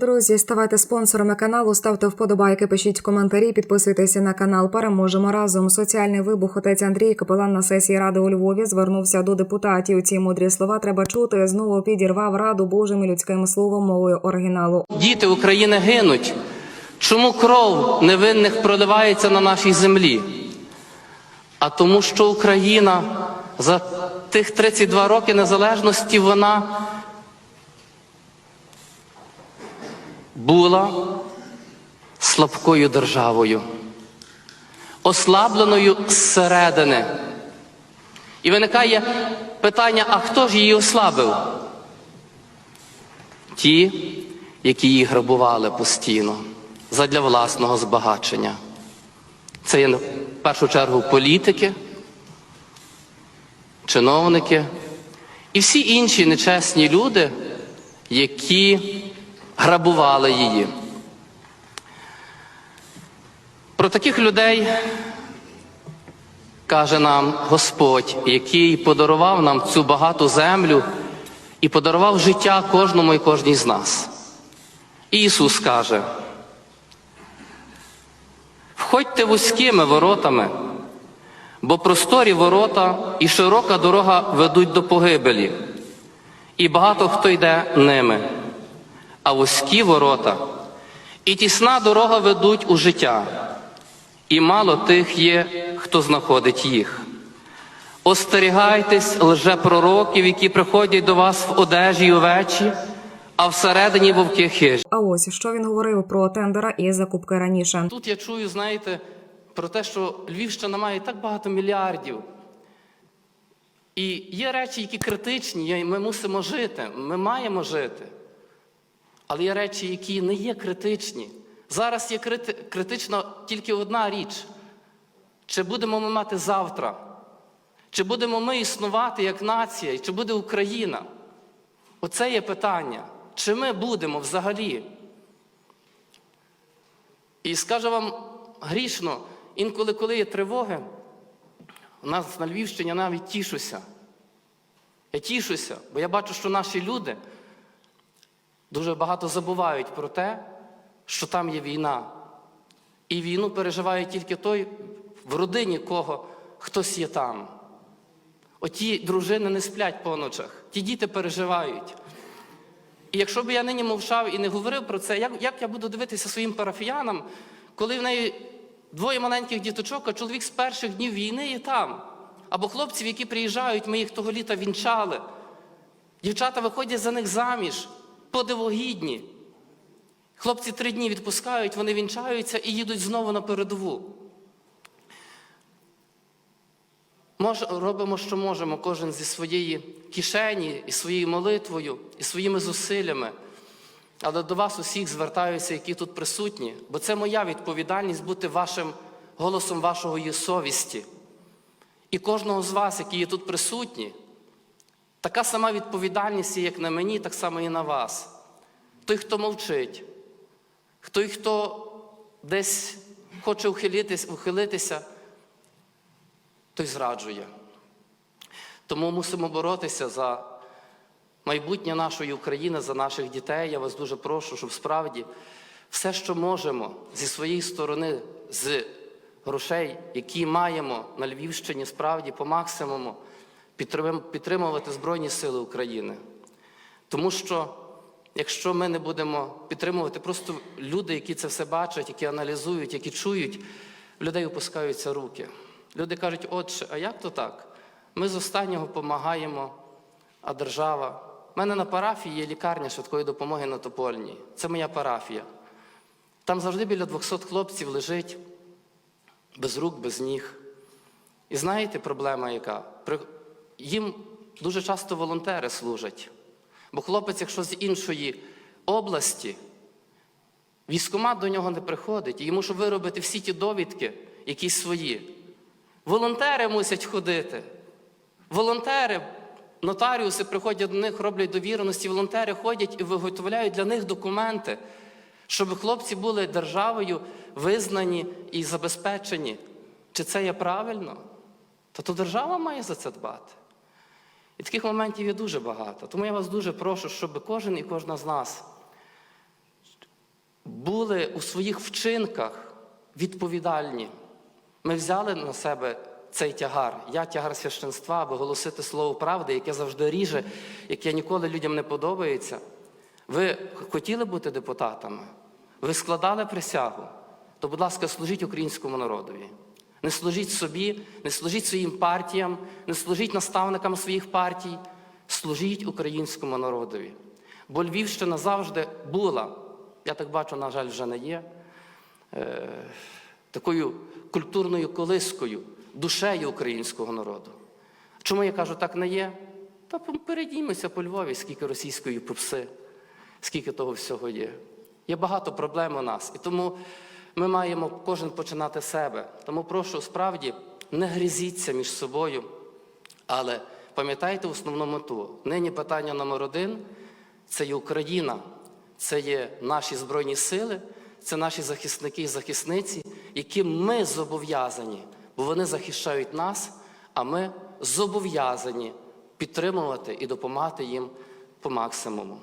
Друзі, ставайте спонсорами каналу, ставте вподобайки, пишіть коментарі, підписуйтеся на канал. Переможемо разом. Соціальний вибух отець Андрій Капелан на сесії ради у Львові звернувся до депутатів. Ці мудрі слова треба чути. Знову підірвав раду Божим і людським словом мовою оригіналу. Діти України гинуть. Чому кров невинних проливається на нашій землі? А тому, що Україна за тих 32 роки незалежності вона була слабкою державою, ослабленою зсередини. І виникає питання: а хто ж її ослабив? Ті, які її грабували постійно задля власного збагачення. Це є в першу чергу політики, чиновники і всі інші нечесні люди, які грабували її. Про таких людей каже нам Господь, який подарував нам цю багату землю і подарував життя кожному і кожній з нас. Ісус каже, входьте вузькими воротами, бо просторі ворота і широка дорога ведуть до погибелі, і багато хто йде ними, а вузькі ворота і тісна дорога ведуть у життя, і мало тих є, хто знаходить їх. Остерігайтесь лжепророків, які приходять до вас в одежі й овечі, а всередині вовки хижі. А ось що він говорив про тендера і закупки раніше. Тут я чую, знаєте, про те, що Львівщина має так багато мільярдів. І є речі, які критичні, і ми мусимо жити, ми маємо жити. Але є речі, які не є критичні. Зараз є критична тільки одна річ: чи будемо ми мати завтра? Чи будемо ми існувати як нація, чи буде Україна? Оце є питання. Чи ми будемо взагалі? І скажу вам грішно, інколи, коли є тривоги, у нас на Львівщині навіть тішуся. Я тішуся, бо я бачу, що наші люди дуже багато забувають про те, що там є війна. І війну переживає тільки той, в родині кого хтось є там. Оті дружини не сплять по ночах, ті діти переживають. І якщо б я нині мовчав і не говорив про це, як, як я буду дивитися своїм парафіянам, коли в неї двоє маленьких діточок, а чоловік з перших днів війни є там. Або хлопців, які приїжджають, ми їх того літа вінчали. Дівчата виходять за них заміж, подивогідні. Хлопці три дні відпускають, вони вінчаються і їдуть знову на передову. Мож, робимо, що можемо, кожен зі своєї кишені, і своєю молитвою, і своїми зусиллями. Але до вас усіх звертаюся, які тут присутні, бо це моя відповідальність бути вашим голосом вашої совісті. І кожного з вас, які є тут присутні, така сама відповідальність, як на мені, так само і на вас. Той, хто мовчить, той, хто десь хоче ухилитися, той зраджує. Тому мусимо боротися за майбутнє нашої України, за наших дітей. Я вас дуже прошу, щоб справді все, що можемо зі своєї сторони, з грошей, які маємо на Львівщині, справді по максимуму підтримувати Збройні Сили України. Тому що якщо ми не будемо підтримувати, просто люди, які це все бачать, які аналізують, які чують, в людей опускаються руки. Люди кажуть, отче, а як то так? Ми з останнього допомагаємо, а держава. У мене на парафії є лікарня швидкої допомоги на Топольній. Це моя парафія. Там завжди біля 200 хлопців лежить без рук, без ніг. І знаєте, проблема яка? Їм дуже часто волонтери служать. Бо хлопець, якщо з іншої області, військкомат до нього не приходить, і йому щоб виробити всі ті довідки, якісь свої. Волонтери мусять ходити. Волонтери, нотаріуси приходять до них, роблять довіреності, волонтери ходять і виготовляють для них документи, щоб хлопці були державою визнані і забезпечені. Чи це є правильно? Та то держава має за це дбати. І таких моментів є дуже багато. Тому я вас дуже прошу, щоб кожен і кожна з нас були у своїх вчинках відповідальні. Ми взяли на себе цей тягар. Я тягар священства, аби голосити слово правди, яке завжди ріже, яке ніколи людям не подобається. Ви хотіли бути депутатами? Ви складали присягу? То, будь ласка, служіть українському народові. Не служіть собі, не служіть своїм партіям, не служіть наставникам своїх партій, служіть українському народові. Бо Львівщина завжди була, я так бачу, на жаль, вже не є, е, такою культурною колискою, душею українського народу. Чому я кажу, так не є? Та передіймося по Львові, скільки російської попси, скільки того всього є. Є багато проблем у нас. І тому ми маємо кожен починати себе. Тому прошу, справді, не грізіться між собою, але пам'ятайте основну мету. Нині питання номер один це є Україна, це є наші Збройні сили, це наші захисники і захисниці, яким ми зобов'язані, бо вони захищають нас, а ми зобов'язані підтримувати і допомагати їм по максимуму.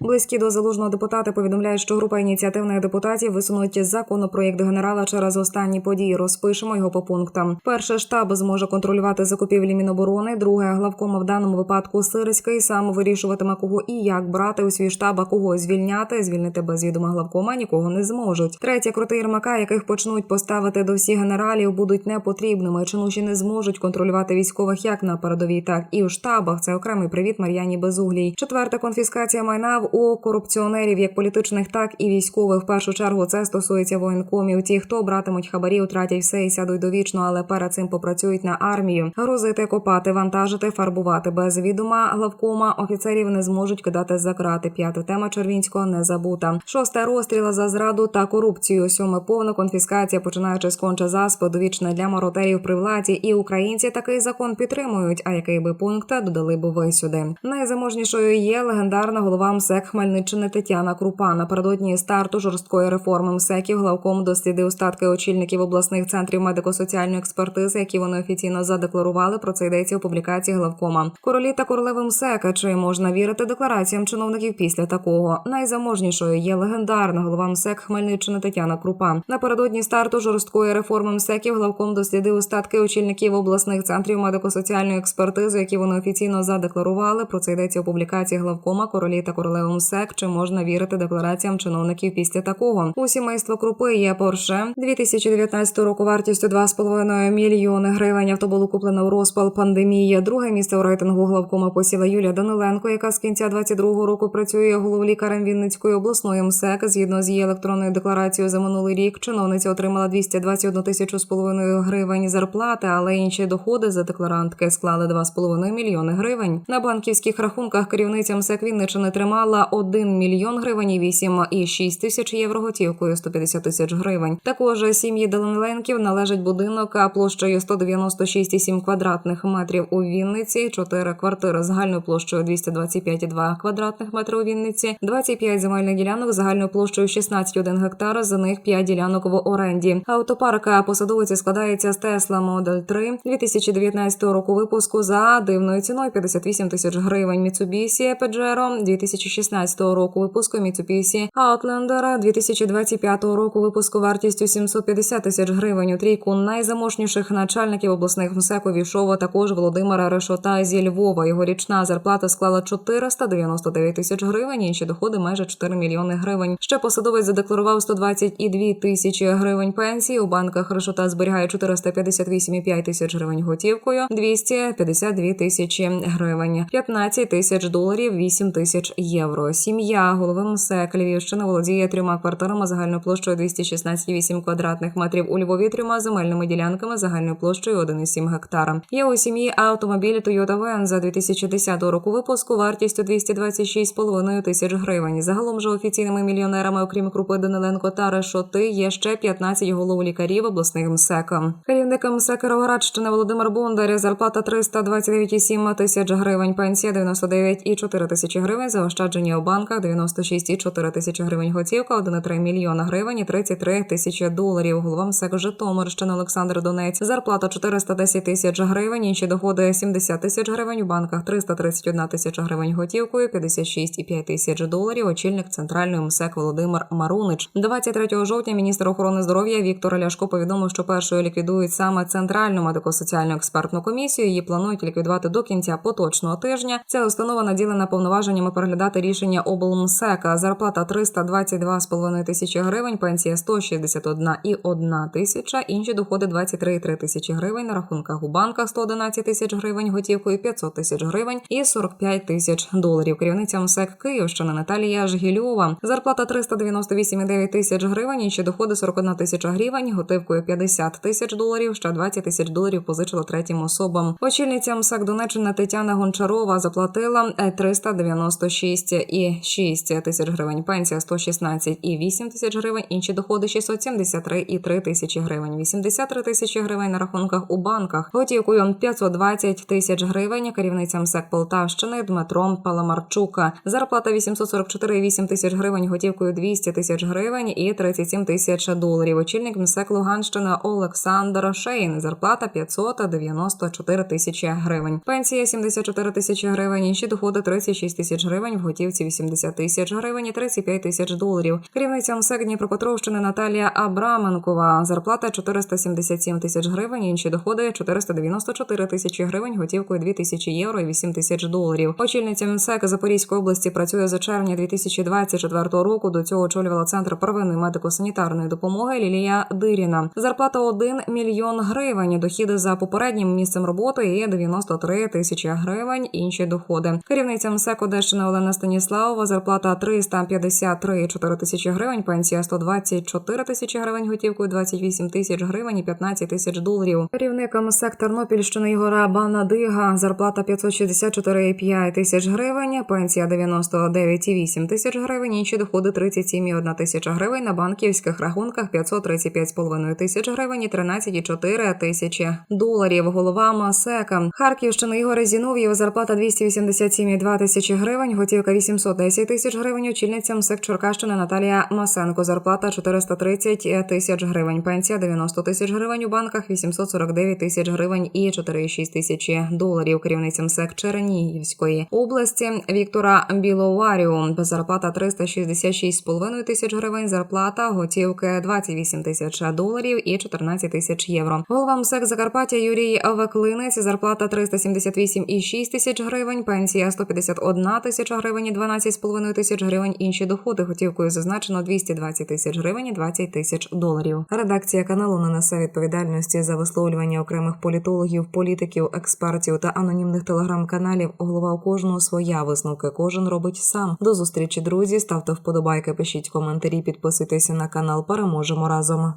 Близькі до залужного депутата повідомляють, що група ініціативних депутатів висунуть законопроєкт генерала через останні події. Розпишемо його по пунктам. Перше штаб зможе контролювати закупівлі Міноборони. Друге главкома в даному випадку Сирський сам вирішуватиме кого і як брати у свій штаб, а кого звільняти. Звільнити без відома главкома нікого не зможуть. Третє крути Єрмака, яких почнуть поставити до всіх генералів, будуть непотрібними. Чинуші не зможуть контролювати військових як на передовій, так і у штабах. Це окремий привіт Мар'яні Безуглій. Четверте конфіскація майна в у корупціонерів, як політичних, так і військових. В першу чергу це стосується воєнкомів. Ті, хто братимуть хабарі, втратять все і сядуть довічно, але перед цим попрацюють на армію. Грузити, копати, вантажити, фарбувати без відома главкома офіцерів не зможуть кидати за крати. П'ята тема Червінського не забута. Шосте розстріла за зраду та корупцію. Сьоме повна конфіскація, починаючи з конча заспи, довічне для маротерів при владі. І українці такий закон підтримують. А який би пункт додали би ви сюди? Найзаможнішою є легендарна голова МСЕК Хмельниччини Тетяна Крупа. Напередодні старту жорсткої реформи МСЕКів главком дослідив остатки очільників обласних центрів медико-соціальної експертизи, які вони офіційно задекларували. Про це йдеться у публікації главкома. Королі та королеви МСЕКа. Чи можна вірити деклараціям чиновників після такого? Найзаможнішою є легендарна голова МСЕК Хмельниччини Тетяна Крупа. Напередодні старту жорсткої реформи МСЕКів главком дослідив остатки очільників обласних центрів медико-соціальної експертизи, які вони офіційно задекларували. Про це йдеться у публікації главкома королі та королеви МСЕК. Чи можна вірити деклараціям чиновників після такого? У сімейства Крупи є Порше 2019 року вартістю 2,5 мільйони гривень. Авто було куплено у розпал пандемії. Друге місце у рейтингу главкома посіла Юлія Даниленко, яка з кінця 22 року працює головлікарем Вінницької обласної МСЕК. Згідно з її електронною декларацією за минулий рік, чиновниця отримала 221 тисячу з половиною гривень зарплати, але інші доходи за декларантки склали 2,5 мільйони гривень. На банківських рахунках керівниця МСЕК Вінниччини тримала 1 мільйон гривень і 8,6 тисяч євро готівкою 150 тисяч гривень. Також сім'ї Даниленків належить будинок площею 196,7 квадратних метрів у Вінниці, 4 квартири загальною площею 225,2 квадратних метрів у Вінниці, 25 земельних ділянок загальною площею 16,1 гектара, з них 5 ділянок в оренді. Автопарк посадовиці складається з Tesla Model 3 2019 року випуску за дивною ціною 58 тисяч гривень. Mitsubishi Pajero 2016 року випуску Mitsubishi Outlander 2025 року випуску вартістю 750 тисяч гривень. У трійку найзаможніших начальників обласних МСЕК увійшов також Володимира Решота зі Львова. Його річна зарплата склала 499 тисяч гривень. Інші доходи майже 4 мільйони гривень. Ще посадовець задекларував 122 тисячі гривень пенсії. У банках Решота зберігає 458,5 тисяч гривень готівкою, 252 тисячі гривень, 15 тисяч доларів, 8 тисяч євро. Сім'я голови МСЕК Львівщини володіє трьома квартирами загальною площею 216,8 квадратних метрів у Львові, трьома земельними ділянками загальною площею 1,7 гектара. Є у сім'ї автомобілі Toyota Venza 2010 року випуску вартістю 226,5 тисяч гривень. Загалом же офіційними мільйонерами, окрім Крупи Даниленко та Решоти, є ще 15 голов лікарів обласних МСЕК. Керівник МСЕК Кіровоградщини Володимир Бондар, зарплата 329,7 тисяч гривень, пенсія 99,4 тисячі гривень, заощадження збереження у банках 96,4 тисячі гривень готівка, 1,3 мільйона гривень і 33 тисячі доларів. Голова МСЕК Житомирщини Олександр Донець. Зарплата 410 тисяч гривень, інші доходи 70 тисяч гривень у банках, 331 тисяча гривень готівкою, 56,5 тисяч доларів. Очільник центральної МСЕК Володимир Марунич. 23 жовтня міністр охорони здоров'я Віктор Ляшко повідомив, що першою ліквідують саме центральну медико-соціальну експертну комісію. Її планують ліквідувати до кінця поточного тижня. Ця установа наділена повноваженнями переглядати рішення облмсека. Зарплата 322,5 тисячі гривень, пенсія 161,1 тисяча, інші доходи 23,3 тисячі гривень, на рахунках у банках 111 тисяч гривень, готівкою 500 тисяч гривень і 45 тисяч доларів. Керівниця МСЕК Київщина Наталія Жгільова. Зарплата 398,9 тисяч гривень, інші доходи 41 тисяча гривень, готівкою 50 тисяч доларів, ще 20 тисяч доларів позичила третім особам. Очільниця МСЕК Донеччина Тетяна Гончарова заплатила е, 396 206 тисяч гривень, пенсія 116,8 тисяч гривень, інші доходи 673,3 тисячі гривень, 83 тисячі гривень на рахунках у банках, готівкою 520 тисяч гривень керівницям СЕК Полтавщини Дмитром Паламарчука. Зарплата 844,8 тисяч гривень, готівкою 200 тисяч гривень і 37 тисяч доларів. Очільник МСЕК Луганщина Олександр Шейн. Зарплата 594 тисячі гривень. Пенсія 74 тисячі гривень, інші доходи 36 тисяч гривень в готівці 80 тисяч гривень і 35 тисяч доларів. Керівниця МСЕК Дніпропетровщини Наталія Абраменкова. Зарплата 477 тисяч гривень, інші доходи 494 тисячі гривень, готівкою 2 тисячі євро і 8 тисяч доларів. Очільниця МСЕК Запорізької області працює за червня 2024 року. До цього очолювала центр первинної медико-санітарної допомоги Лілія Диріна. Зарплата 1 мільйон гривень. Дохіди за попереднім місцем роботи є 93 тисячі гривень. Інші доходи. Керівниця МСЕК Одещини Олена Станіславова. Зарплата 353,4 тисячі гривень. Пенсія 124 тисячі гривень. Готівкою 28 тисяч гривень і 15 тисяч доларів. Керівник МСЕК Тернопільщини Ігора Банадига. Зарплата 564,5 тисяч гривень. Пенсія 99,8 тисяч гривень. Інші доходи 37,1 тисяча гривень. На банківських рахунках 535,5 тисяч гривень і 13,4 тисячі доларів. Голова МСЕКа. Харківщини Ігор Зінов'єв. Зарплата 287,2 тисячі гривень. Готівка 810 тисяч гривень. Очільниця МСЕК Черкащини Наталія Масенко. Зарплата 430 тисяч гривень. Пенсія 90 тисяч гривень у банках, 849 тисяч гривень і 4,6 тисячі доларів. Керівниця МСЕК Чернігівської області Віктора Біловаріу. Зарплата 366,5 тисяч гривень. Зарплата готівки 28 тисяч доларів і 14 тисяч євро. Голова МСЕК Закарпаття Юрій Веклинець. Зарплата 378,6 тисяч гривень. Пенсія 151 тисяча гривень і 12,5 тисяч гривень. Інші доходи готівкою зазначено 220 тисяч гривень і 20 тисяч доларів. Редакція каналу не несе відповідальності за висловлювання окремих політологів, політиків, експертів та анонімних телеграм-каналів. Голова у кожного своя висновки. Кожен робить сам. До зустрічі, друзі. Ставте вподобайки, пишіть коментарі, підписуйтеся на канал. Переможемо разом.